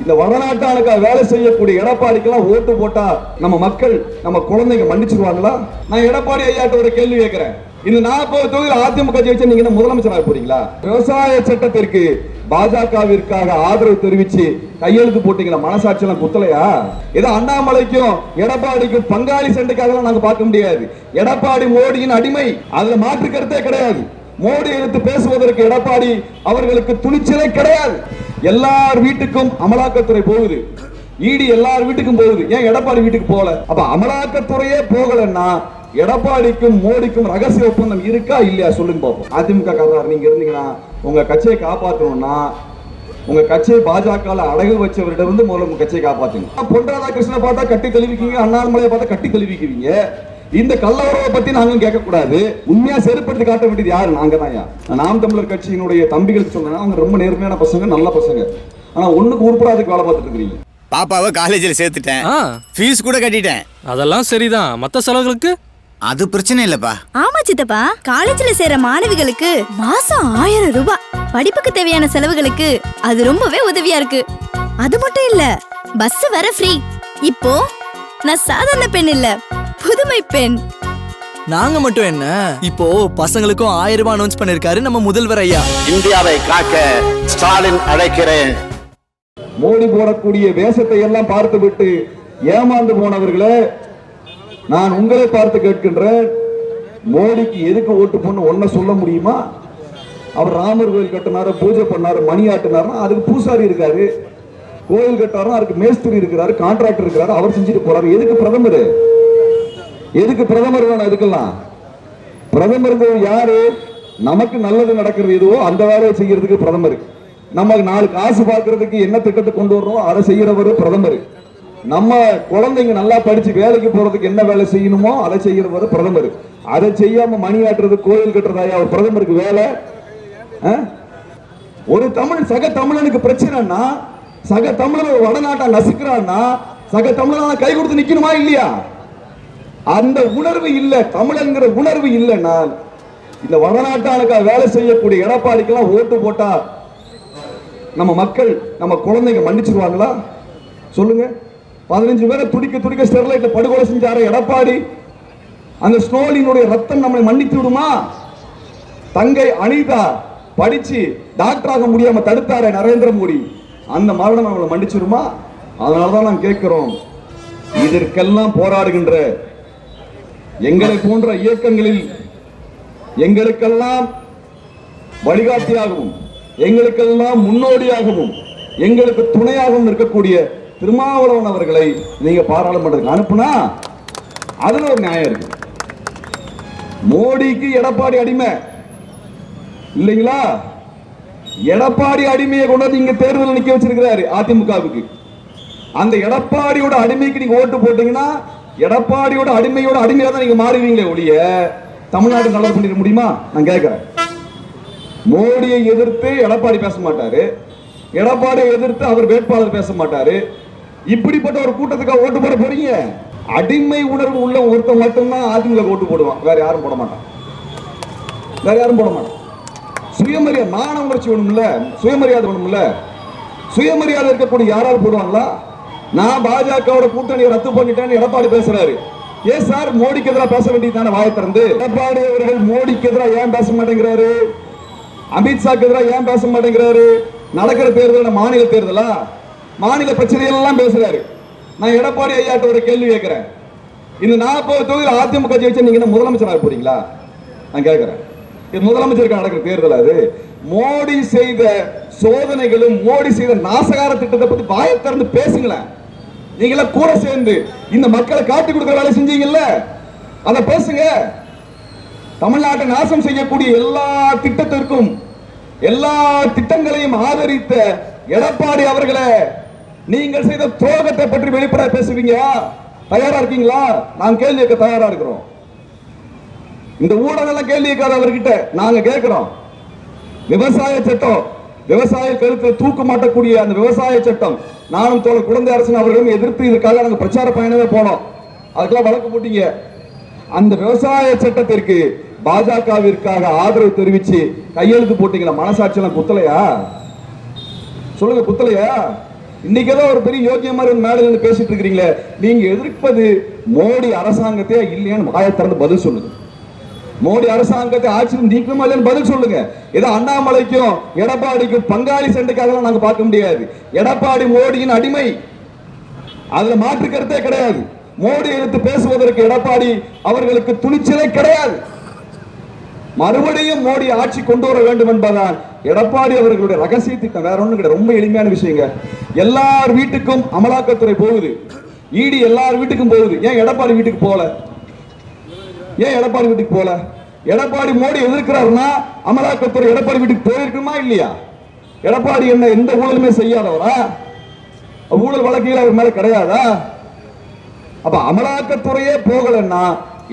இந்த வடநாட்டாளுக்கா வேலை செய்யக்கூடிய எடப்பாடிக்கெல்லாம் ஓட்டு போட்டா நம்ம மக்கள் நம்ம குழந்தைங்க மன்னிச்சிருவாங்களா? நான் எடப்பாடி ஐயாட்ட ஒரு கேள்வி கேட்கிறேன். இந்த நாற்பது தொகுதியில் அதிமுக ஜெயிச்சு நீங்க முதலமைச்சர் முதலமைச்சராக போறீங்களா? விவசாய சட்டத்திற்கு பாஜகவிற்காக ஆதரவு தெரிவிச்சு கையெழுத்து போட்டீங்களா? மனசாட்சியெல்லாம் குத்தலையா? ஏதோ அண்ணாமலைக்கும் எடப்பாடிக்கும் பங்காளி சண்டைக்காக நாங்க பார்க்க முடியாது. எடப்பாடி மோடியின் அடிமை அதுல மாற்று கருத்தே கிடையாது. மோடி எடுத்து பேசுவதற்கு எடப்பாடி அவர்களுக்கு துணிச்சலே கிடையாது. எல்லார் வீட்டுக்கும் அமலாக்கத்துறை போகுது. இடி எல்லார் வீட்டுக்கும் போகுது. ஏன் எடப்பாடி வீட்டுக்கு போகல? அப்ப அமலாக்கத்துறையே போகலன்னா எடப்பாடிக்கும் மோடிக்கும் ரகசிய ஒப்பந்தம் இருக்கா இல்லையா? சொல்லுங்க பாப்போம். அதிமுக காரர் நீங்க இருந்தீங்கன்னா உங்க கட்சியை காப்பாற்றணும்னா உங்க கட்சியை பாஜக அடகு வச்சவரிடம் இருந்து முதல்ல உங்க கட்சியை காப்பாத்துங்க. பொன் ராதாகிருஷ்ணனை பார்த்தா கட்டி தெளிவிக்கீங்க அண்ணாமலையை பார்த்தா கட்டி தெளிவிக்குவீங்க. இந்த கள்ளவரவை பத்தி நாங்க கேட்க கூடாது உண்மையா செருப்படுத்தி காட்ட வேண்டியது யாரு? நாங்க தான் நாம் தமிழர் கட்சியினுடைய தம்பிகளுக்கு சொன்னா அவங்க ரொம்ப நேர்மையான பசங்க நல்ல பசங்க. ஆனா ஒண்ணுக்கு உருப்படாதுக்கு வேலை பார்த்துட்டு இருக்கிறீங்க. பாப்பாவை காலேஜில் சேர்த்துட்டேன். ஆ. ஃபீஸ் கூட கட்டிட்டேன். அதெல்லாம் சரிதான். மத்த செலவுகளுக்கு? அது பிரச்சனை இல்லப்பா. ஆமா சித்தப்பா. காலேஜ்ல சேர மாணவிகளுக்கு மாசம் ஆயிரம் ரூபாய். படிப்புக்கு தேவையான செலவுகளுக்கு அது ரொம்பவே உதவியா இருக்கு. அது மட்டும் இல்ல பஸ் வர ஃப்ரீ இப்போ நான் சாதாரண பெண் இல்ல. புதுமை பெண். நாங்க மட்டும் என்ன? இப்போ பசங்களுக்கும் ஆயிரம் ரூபாய் அனௌன்ஸ் பண்ணிருக்காரு நம்ம முதல்வர் ஐயா. இந்தியாவை காக்க ஸ்டாலின் அழைக்கிறேன். மோடி போடக்கூடிய வேஷத்தை எல்லாம் பார்த்துவிட்டு ஏமாந்து போனவர்களே நான் உங்களை பார்த்து கேட்கின்றேன். மோடிக்கு எதுக்கு ஓட்டு போன்னு ஒன்ன சொல்ல முடியுமா? அவர் ராமர் கோயில் கட்டினாரு பூஜை பண்ணாரு மணி ஆட்டினாருன்னா அதுக்கு பூசாரி இருக்காரு. கோயில் கட்டாருன்னா அதுக்கு மேஸ்திரி இருக்கிறாரு கான்ட்ராக்டர் இருக்கிறாரு அவர் செஞ்சுட்டு போறாரு. எதுக்கு பிரதமர்? எதுக்கு பிரதமர் வேணும் எதுக்கெல்லாம் பிரதமர் யாரு? நமக்கு நல்லது நடக்கிறது எதுவோ அந்த வேலையை செய்யறதுக்கு பிரதமர். நமக்கு நாலு காசு பார்க்கறதுக்கு என்ன திட்டத்தை கொண்டு வர்றோம் அதை செய்யறவர் பிரதமர். நம்ம குழந்தைங்க நல்லா படிச்சு வேலைக்கு போறதுக்கு என்ன வேலை செய்யணுமோ அதை செய்யறவர் பிரதமர். அதை செய்யாம மணி ஆட்டுறது கோயில் கட்டுறதாயா? ஒரு பிரதமருக்கு வேலை. ஆ? ஒரு தமிழ் சக தமிழனுக்கு பிரச்சனைனா சக தமிழன் ஒரு வடநாட்டா நசுக்கிறான்னா சக தமிழனால கை கொடுத்து நிக்கணுமா இல்லையா? அந்த உணர்வு இல்லை தமிழன்கிற உணர்வு இல்லைன்னா இந்த வடநாட்டாளுக்காக வேலை செய்யக்கூடிய எடப்பாடிக்கெல்லாம் ஓட்டு போட்டா நம்ம மக்கள் நம்ம குழந்தைங்க மன்னிச்சிருவாங்களா? சொல்லுங்க. பதினஞ்சு பேரை துடிக்க துடிக்க ஸ்டெர்லைட்ல படுகொலை செஞ்சார எடப்பாடி. அந்த ஸ்னோலினுடைய ரத்தம் நம்மளை மன்னித்து விடுமா? தங்கை அனிதா படிச்சு டாக்டர் ஆக முடியாம தடுத்தாரே நரேந்திர மோடி. அந்த மரணம் நம்மளை மன்னிச்சிருமா? அதனாலதான் நாம் கேட்கிறோம். இதற்கெல்லாம் போராடுகின்ற எங்களை போன்ற இயக்கங்களில் எங்களுக்கெல்லாம் வழிகாட்டியாகவும் எங்களுக்கெல்லாம் முன்னோடியாகவும் எங்களுக்கு துணையாகவும் இருக்கக்கூடிய திருமாவளவன் அவர்களை நீங்க பாராளுமன்றத்துக்கு அனுப்புனா அதுல ஒரு நியாயம் இருக்கு. மோடிக்கு எடப்பாடி அடிமை. இல்லைங்களா? எடப்பாடி அடிமையை கொண்டாந்து இங்க தேர்தல் நிக்க வச்சிருக்கிறாரு அதிமுகவுக்கு. அந்த எடப்பாடியோட அடிமைக்கு நீங்க ஓட்டு போட்டீங்கன்னா எடப்பாடியோட அடிமையோட அடிமையா தான் நீங்க மாறுவீங்களே ஒழிய தமிழ்நாடு நல்லது பண்ணிட முடியுமா? நான் கேட்கிறேன். மோடியை எதிர்த்து எடப்பாடி பேச மாட்டாரு. எடப்பாடியை எதிர்த்து அவர் வேட்பாளர் பேச மாட்டாரு. இப்படிப்பட்ட ஒரு கூட்டத்துக்கு ஓட்டு போட போறீங்க? அடிமை உணர்வு உள்ள ஒருத்தன் மட்டும்தான் அதிமுக ஓட்டு போடுவான். வேற யாரும் போட மாட்டான். வேற யாரும் போட மாட்டான். சுயமரியாதை மான உணர்ச்சி வேணும்ல? சுயமரியாதை வேணும்ல? சுயமரியாதை இருக்கக்கூடிய யாராவது போடுவாங்களா? நான் பாஜகவோட கூட்டணியை ரத்து பண்ணிட்டேன்னு எடப்பாடி பேசுறாரு. ஏன் சார் மோடிக்கு எதிராக பேச வேண்டியது தானே வாயை திறந்து? எடப்பாடி அவர்கள் மோடிக்கு எதிராக ஏன் பேச மாட்டேங்கிறாரு? அமித்ஷாக்கு எதிராக ஏன் பேச மாட்டேங்கிறாரு? நடக்கிற தேர்தல் மாநில தேர்தலா? மாநில பிரச்சனைகள் எல்லாம் பேசுறாரு. நான் எடப்பாடி ஐயாட்ட ஒரு கேள்வி கேட்கிறேன். இந்த நாற்பது தொகுதியில் அதிமுக ஜெயிச்சா நீங்க முதலமைச்சர் முதலமைச்சராக போறீங்களா நான் கேட்கிறேன். இது முதலமைச்சருக்கு நடக்கிற தேர்தல் அது? மோடி செய்த சோதனைகளும் மோடி செய்த நாசகார திட்டத்தை பத்தி வாயை திறந்து பேசுங்களேன். நீங்கள கூட சேர்ந்து இந்த மக்களை காட்டி கொடுக்கிற வேலை செஞ்சீங்கல்ல? அதை பேசுங்க. தமிழ்நாட்டை நாசம் செய்யக்கூடிய எல்லா திட்டத்திற்கும் எல்லா திட்டங்களையும் ஆதரித்த எடப்பாடி அவர்களை நீங்கள் செய்த துரோகத்தை பற்றி வெளிப்பட பேசுவீங்க? தயாரா இருக்கீங்களா? நாங்க கேள்வி கேட்க தயாரா இருக்கிறோம். இந்த ஊடகம் கேள்வி கேட்காத அவர்கிட்ட நாங்க கேட்கிறோம். விவசாய சட்டம் விவசாய கருத்தை தூக்க மாட்டக்கூடிய அந்த விவசாய சட்டம் நானும் தோழர் குழந்தை அரசன் அவர்களும் எதிர்த்து இதுக்காக நாங்கள் பிரச்சார பயணமே போனோம். அதுக்கெல்லாம் வழக்கு போட்டீங்க. அந்த விவசாய சட்டத்திற்கு பாஜகவிற்காக ஆதரவு தெரிவிச்சு கையெழுத்து போட்டீங்களா? மனசாட்சியெல்லாம் குத்தலையா? சொல்லுங்க குத்தலையா? இன்னைக்கு ஏதோ ஒரு பெரிய யோக்கிய இருந்து மேடையில் இருந்து பேசிட்டு இருக்கிறீங்களே. நீங்க எதிர்ப்பது மோடி அரசாங்கத்தையா இல்லையான்னு வாயை திறந்து பதில் சொல்லுங்க. மோடி அரசாங்கத்தை ஆட்சியில் நீக்கணுமா இல்லைன்னு பதில் சொல்லுங்க. ஏதோ அண்ணாமலைக்கும் எடப்பாடிக்கும் பங்காளி சண்டைக்காக நாங்க பார்க்க முடியாது. எடப்பாடி மோடியின் அடிமை. அதுல மாற்று கருத்தே கிடையாது. மோடி எடுத்து பேசுவதற்கு எடப்பாடி அவர்களுக்கு துணிச்சலே கிடையாது. மறுபடியும் மோடி ஆட்சி கொண்டு வர வேண்டும் என்பதால் எடப்பாடி அவர்களுடைய ரகசிய திட்டம் வேற ஒண்ணும் கிடையாது. ரொம்ப எளிமையான விஷயங்க. எல்லார் வீட்டுக்கும் அமலாக்கத்துறை போகுது. இடி எல்லார் வீட்டுக்கும் போகுது. ஏன் எடப்பாடி வீட்டுக்கு போகல? ஏன் எடப்பாடி வீட்டுக்கு போல எடப்பாடி மோடி எதிர்க்கிறாருன்னா அமலாக்கத்துறை எடப்பாடி வீட்டுக்கு போயிருக்குமா இல்லையா? எடப்பாடி என்ன எந்த ஊழலுமே செய்யாதவரா? ஊழல் வழக்குகள் அவர் மேல கிடையாதா? அப்ப அமலாக்கத்துறையே போகலன்னா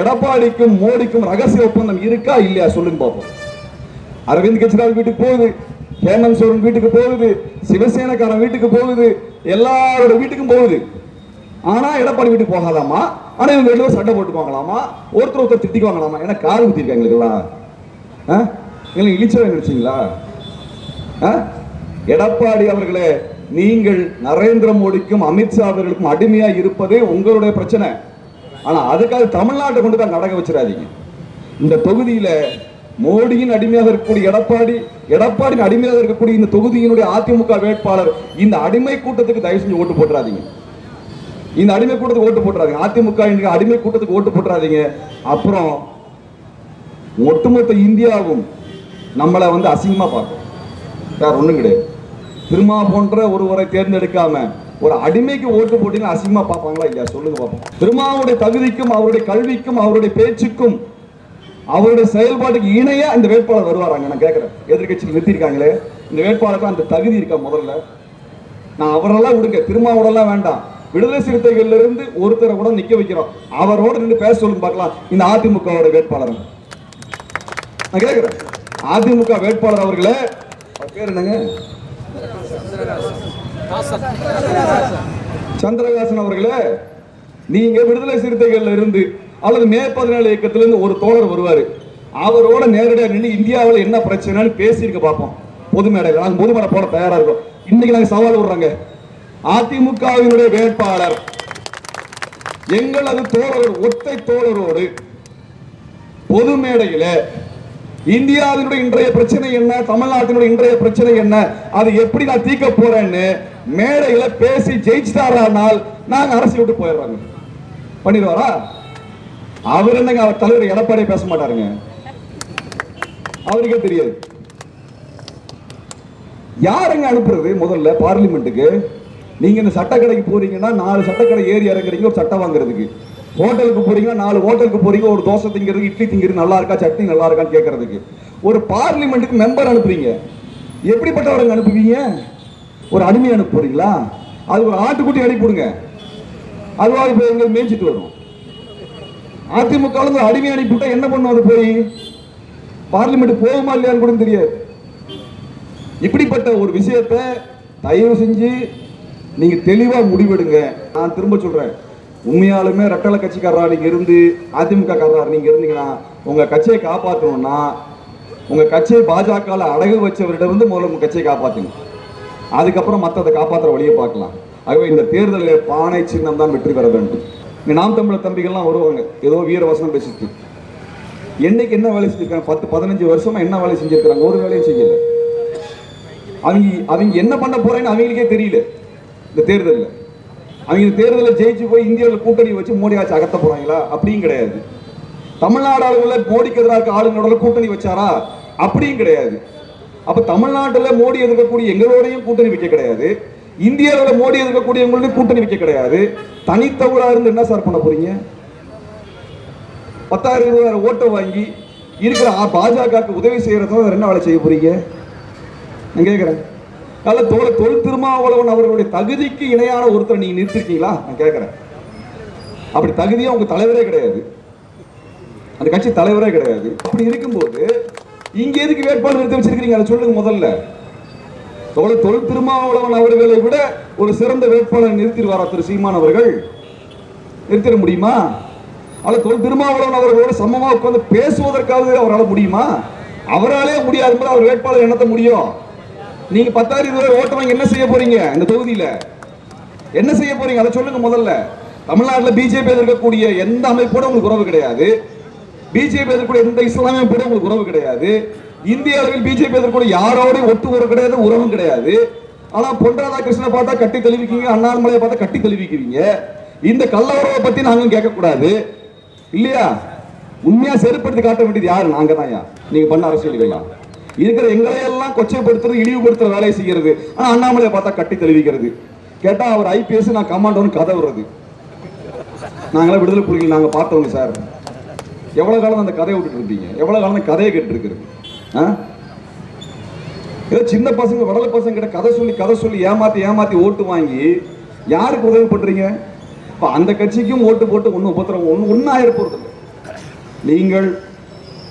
எடப்பாடிக்கும் மோடிக்கும் ரகசிய ஒப்பந்தம் இருக்கா இல்லையா? சொல்லுங்க பாப்போம். அரவிந்த் கெஜ்ரிவால் வீட்டுக்கு போகுது ஹேமந்த் சோரன் வீட்டுக்கு போகுது சிவசேனக்காரன் வீட்டுக்கு போகுது எல்லாரோட வீட்டுக்கும் போகுது. ஆனா எடப்பாடி வீட்டுக்கு போகாதாமா? ஆனா இவங்க ரெண்டு பேரும் சண்டை போட்டுக்குவாங்களாமா ஒருத்தர் ஒருத்தர் திட்டிக்குவாங்களாமா ஏன்னா கார் ஊத்திருக்காங்க எங்களுக்குலாம் ஆ? எங்களுக்கு இழிச்சவன் நினைச்சீங்களா? ஆ? எடப்பாடி அவர்களே நீங்கள் நரேந்திர மோடிக்கும் அமித்ஷா அவர்களுக்கும் அடிமையா இருப்பதே உங்களுடைய பிரச்சனை. ஆனா அதுக்காக தமிழ்நாட்டை கொண்டு தான் நடக்க வச்சிடாதீங்க. இந்த தொகுதியில மோடியின் அடிமையாக இருக்கக்கூடிய எடப்பாடி எடப்பாடியின் அடிமையாக இருக்கக்கூடிய இந்த தொகுதியினுடைய அதிமுக வேட்பாளர் இந்த அடிமை கூட்டத்துக்கு தயவு செஞ்சு ஓட்டு போட்டுறாதீங்க. இந்த அடிமை கூட்டத்துக்கு ஓட்டு போட்டுறாதீங்க. அதிமுக இன்னைக்கு அடிமை கூட்டத்துக்கு ஓட்டு போட்டுறாதீங்க. அப்புறம் ஒட்டுமொத்த இந்தியாவும் நம்மளை வந்து அசிங்கமா பார்க்கும். வேற ஒண்ணும் கிடையாது. திருமா போன்ற ஒருவரை தேர்ந்தெடுக்காம ஒரு அடிமைக்கு ஓட்டு போட்டீங்கன்னா அசிங்கமா பார்ப்பாங்களா இல்லையா? சொல்லுங்க பார்ப்போம் திருமாவுடைய தகுதிக்கும் அவருடைய கல்விக்கும் அவருடைய பேச்சுக்கும் அவருடைய செயல்பாட்டுக்கு இணையா இந்த வேட்பாளர் வருவாராங்க. நான் கேட்கிறேன் எதிர்கட்சியில் நிறுத்திருக்காங்களே இந்த வேட்பாளருக்கு அந்த தகுதி இருக்கா முதல்ல? நான் அவரெல்லாம் விடுங்க. திருமாவோடலாம் வேண்டாம். விடுதலை சிறுத்தைகள்ல இருந்து ஒருத்தரை கூட நிக்க வைக்கிறோம். அவரோட நின்று பேச சொல்லுங்க பார்க்கலாம். இந்த அதிமுகவோட வேட்பாளர். நான் கேட்கிறேன் அதிமுக வேட்பாளர் அவர்களே பேர் என்னங்க? சந்திரகாசன் அவர்களே நீங்க விடுதலை சிறுத்தைகள்ல இருந்து அல்லது மே பதினேழு இயக்கத்திலிருந்து ஒரு தோழர் வருவாரு. அவரோட நேரடியாக நின்று இந்தியாவில் என்ன பிரச்சனைன்னு பேசியிருக்க பார்ப்போம். பொது மேடையில் நாங்கள் பொது மேடை போட தயாராக இருக்கோம். இன்னைக்கு நாங்கள் சவால் விடுறாங்க. அதிமுகவினுடைய வேட்பாளர். எங்களது தோழர்கள் ஒற்றை தோழரோடு பொது மேடையில இந்தியாவினுடைய இன்றைய பிரச்சனை என்ன? தமிழ்நாட்டினுடைய இன்றைய பிரச்சனை என்ன? அது எப்படி நான் தீர்க்க போறேன்னு மேடையில பேசி ஜெயிச்சிட்டாரானால் நாங்க அரசியல் விட்டு போயிடுறாங்க. பண்ணிடுவாரா? அவர் என்னங்க அவர் தலைவர் எடப்பாடியே பேச மாட்டாருங்க. அவருக்கே தெரியாது. யாருங்க அனுப்புறது முதல்ல பார்லிமெண்ட்டுக்கு? நீங்க இந்த சட்டக்கடைக்கு போறீங்கன்னா நாலு சட்டக்கடை ஏறி இறங்குறீங்க ஒரு சட்டை வாங்குறதுக்கு. ஹோட்டலுக்கு போறீங்கன்னா நாலு ஹோட்டலுக்கு போறீங்க ஒரு தோசை திங்கிறது இட்லி திங்கிறது நல்லா இருக்கா சட்னி நல்லா இருக்கான்னு கேட்கறதுக்கு ஒரு பார்லிமெண்ட்டுக்கு மெம்பர் அனுப்புறீங்க. எப்படிப்பட்டவரங்க அனுப்புவீங்க? ஒரு அடிமை அனுப்ப போறீங்களா அது ஒரு ஆட்டுக்குட்டி அனுப்பிவிடுங்க அதுவாக போய் எங்களுக்கு மேய்ச்சிட்டு வரும். அதிமுக அடிமை அனுப்பிவிட்டா என்ன பண்ணும் அது போய்? பார்லிமெண்ட் போகுமா இல்லையான்னு கூட தெரியாது. இப்படிப்பட்ட ஒரு விஷயத்தை தயவு செஞ்சு நீங்க தெளிவா முடிவெடுங்க. நான் திரும்ப சொல்றேன். உண்மையாலுமே ரெட்டலை கட்சிக்காரரா நீங்க இருந்து அதிமுக காரரா நீங்க இருந்தீங்கன்னா உங்க கட்சியை காப்பாற்றணும்னா உங்க கட்சியை பாஜக அடகு வச்சவரிடம் இருந்து முதல்ல உங்க கட்சியை காப்பாத்துங்க. அதுக்கப்புறம் மற்றதை காப்பாற்றுற வழியை பார்க்கலாம். ஆகவே இந்த தேர்தலில் பானை சின்னம் தான் வெற்றி பெற வேண்டும். இங்கே நாம் தமிழர் தம்பிகள்லாம் வருவாங்க. ஏதோ வீரவசனம் பேசிட்டு. என்னைக்கு என்ன வேலை செஞ்சிருக்காங்க? பத்து பதினஞ்சு வருஷமா என்ன வேலை செஞ்சிருக்கிறாங்க? ஒரு வேலையும் செய்யல. அவங்க அவங்க என்ன பண்ண போறேன்னு அவங்களுக்கே தெரியல. இந்த தேர்தலில். அவங்க இந்த தேர்தலில் ஜெயிச்சு போய் இந்தியாவில் கூட்டணி வச்சு மோடி ஆட்சி அகத்த போறாங்களா? அப்படியும் கிடையாது. தமிழ்நாடு ஆளுங்களில் மோடிக்கு எதிராக இருக்க ஆளுங்களோட கூட்டணி வச்சாரா? அப்படியும் கிடையாது. அப்ப தமிழ்நாட்டில் மோடி எதிர்க்கக்கூடிய எங்களோடையும் கூட்டணி வைக்க கிடையாது. இந்தியாவில் மோடி எதிர்க்கக்கூடியவங்களையும் கூட்டணி வைக்க கிடையாது. தனித்தவரா இருந்து என்ன சார் பண்ண போறீங்க? பத்தாயிரம் இருபதாயிரம் ஓட்டை வாங்கி இருக்கிற பாஜகவுக்கு உதவி செய்யறதும் என்ன வேலை செய்ய போறீங்க? நான் கேட்குறேன் அல்ல தோழ தொல் திருமாவளவன் அவர்களுடைய தகுதிக்கு இணையான ஒருத்தரை நீங்க நிறுத்திருக்கீங்களா? நான் கேட்கிறேன் அப்படி தகுதியா உங்க தலைவரே கிடையாது. அந்த கட்சி தலைவரே கிடையாது. அப்படி இருக்கும்போது இங்க எதுக்கு வேட்பாளர் நிறுத்தி வச்சிருக்கீங்க? அதை சொல்லுங்க முதல்ல. தோழ தொல் திருமாவளவன் அவர்களை விட ஒரு சிறந்த வேட்பாளர் நிறுத்திடுவாரா திரு சீமான் அவர்கள்? நிறுத்திட முடியுமா? அல்ல தொல் திருமாவளவன் அவர்களோட சமமாக உட்கார்ந்து பேசுவதற்காவது அவரால் முடியுமா? அவராலே முடியாது அவர் வேட்பாளர் என்னத்த முடியும்? நீங்க பத்தாயிரம் இருபது ஓட்டு வாங்கி என்ன செய்ய போறீங்க இந்த தொகுதியில? என்ன செய்ய போறீங்க? அதை சொல்லுங்க முதல்ல. தமிழ்நாட்டில் பிஜேபி எதிர்க்கக்கூடிய எந்த அமைப்போட உங்களுக்கு உறவு கிடையாது? பிஜேபி எதிர்க்கக்கூடிய எந்த இஸ்லாமிய அமைப்போட உங்களுக்கு உறவு கிடையாது? இந்திய அளவில் பிஜேபி எதிர்க்கக்கூடிய யாரோடையும் ஒத்து உறவு கிடையாது உறவும் கிடையாது. ஆனா பொன் ராதாகிருஷ்ணனை பார்த்தா கட்டி தெளிவிக்கீங்க அண்ணாமலையை பார்த்தா கட்டி தெளிவிக்கிறீங்க. இந்த கள்ள உறவை பத்தி நாங்க கேட்கக்கூடாது. இல்லையா? உண்மையா செருப்படுத்தி காட்ட வேண்டியது யாரு? நாங்க தான் நீங்க பண்ண அரசியல்கள்லாம் இருக்கிற எங்களையெல்லாம் கொச்சைப்படுத்துறது இழிவுபடுத்துற வேலையை செய்யறது ஆனா அண்ணாமலையை பார்த்தா கட்டி தெளிவிக்கிறது. கேட்டா அவர் ஐபிஎஸ் நான் கமாண்டோன்னு கதை வர்றது நாங்களாம் விடுதலை புலிகள் நாங்க பார்த்தவங்க சார். எவ்வளவு காலம் அந்த கதையை விட்டுட்டு இருப்பீங்க? எவ்வளவு காலம் அந்த கதையை கேட்டுருக்குறது ஆ? ஏதோ சின்ன பசங்க வடல பசங்க கிட்ட கதை சொல்லி கதை சொல்லி ஏமாத்தி ஏமாத்தி ஓட்டு வாங்கி யாருக்கு உதவி பண்றீங்க? இப்ப அந்த கட்சிக்கும் ஓட்டு போட்டு ஒன்னும் உபத்திரம் ஒன்னும் ஒன்னாயிர போறது இல்லை. நீங்கள்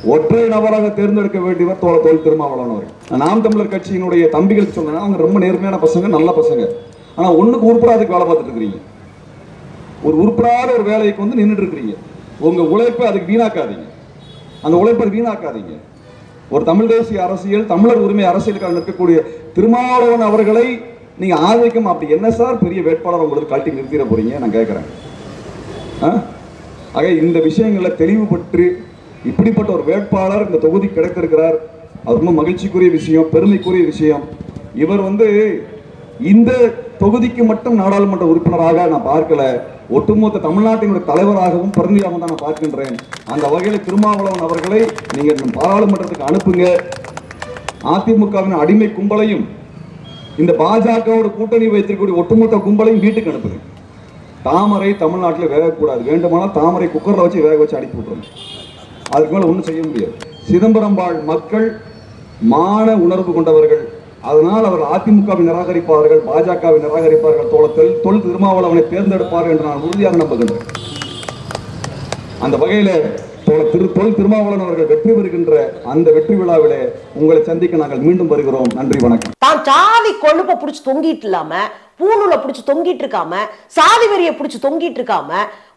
ஒற்றை நபராக தேர்ந்தெடுக்க வேண்டியவர் தோழ தோல் திருமாவளவன் நாம் தமிழர் கட்சியினுடைய தம்பிகள் சொன்னா அவங்க ரொம்ப நேர்மையான பசங்க நல்ல பசங்க. ஆனா ஒண்ணுக்கு உருப்படாதுக்கு வேலை பார்த்துட்டு இருக்கிறீங்க. ஒரு உருப்படாத ஒரு வேலைக்கு வந்து நின்றுட்டு இருக்கிறீங்க. உங்க உழைப்பை அதுக்கு வீணாக்காதீங்க. அந்த உழைப்பை வீணாக்காதீங்க. ஒரு தமிழ் தேசிய அரசியல் தமிழர் உரிமை அரசியலுக்காக நிற்கக்கூடிய திருமாவளவன் அவர்களை நீங்க ஆதரிக்கும் அப்படி என்ன சார் பெரிய வேட்பாளர் உங்களுக்கு காட்டி நிறுத்திட போறீங்க? நான் கேட்கிறேன் ஆ? ஆக இந்த விஷயங்களை தெளிவுபட்டு இப்படிப்பட்ட ஒரு வேட்பாளர் இந்த தொகுதி கிடைத்திருக்கிறார் அது ரொம்ப மகிழ்ச்சிக்குரிய விஷயம் பெருமைக்குரிய விஷயம். இவர் வந்து இந்த தொகுதிக்கு மட்டும் நாடாளுமன்ற உறுப்பினராக நான் பார்க்கல. ஒட்டுமொத்த தமிழ்நாட்டினுடைய தலைவராகவும் பிரதிநிதியாகவும் தான் நான் பார்க்கின்றேன். அந்த வகையில் திருமாவளவன் அவர்களை நீங்கள் பாராளுமன்றத்துக்கு அனுப்புங்க. அதிமுகவின் அடிமை கும்பலையும் இந்த பாஜகவோட கூட்டணி வைத்திருக்கக்கூடிய ஒட்டுமொத்த கும்பலையும் வீட்டுக்கு அனுப்புங்க. தாமரை தமிழ்நாட்டில் வேகக்கூடாது. வேண்டுமானால் தாமரை குக்கரில் வச்சு வேக வச்சு அனுப்பி விட்டுருங்க. அதுக்கு மேலே ஒன்றும் செய்ய முடியாது. சிதம்பரம் வாழ் மக்கள் மான உணர்வு கொண்டவர்கள். அதனால் அவர் அதிமுகவை நிராகரிப்பார்கள் பாஜகவை நிராகரிப்பார்கள் தோழத்தில் தொல் திருமாவளவனை தேர்ந்தெடுப்பார்கள் என்று நான் உறுதியாக நம்புகின்றேன். அந்த வகையில திரு தொல் திருமாவளவன் அவர்கள் வெற்றி பெறுகின்ற அந்த வெற்றி விழாவிலே உங்களை சந்திக்க நாங்கள் மீண்டும் வருகிறோம். நன்றி வணக்கம். தான் சாதி கொழுப்பை புடிச்சு தொங்கிட்டு இல்லாம பூணூலை புடிச்சு தொங்கிட்டு இருக்காம சாதி வெறியை புடிச்சு தொங்கிட்டு இருக்காம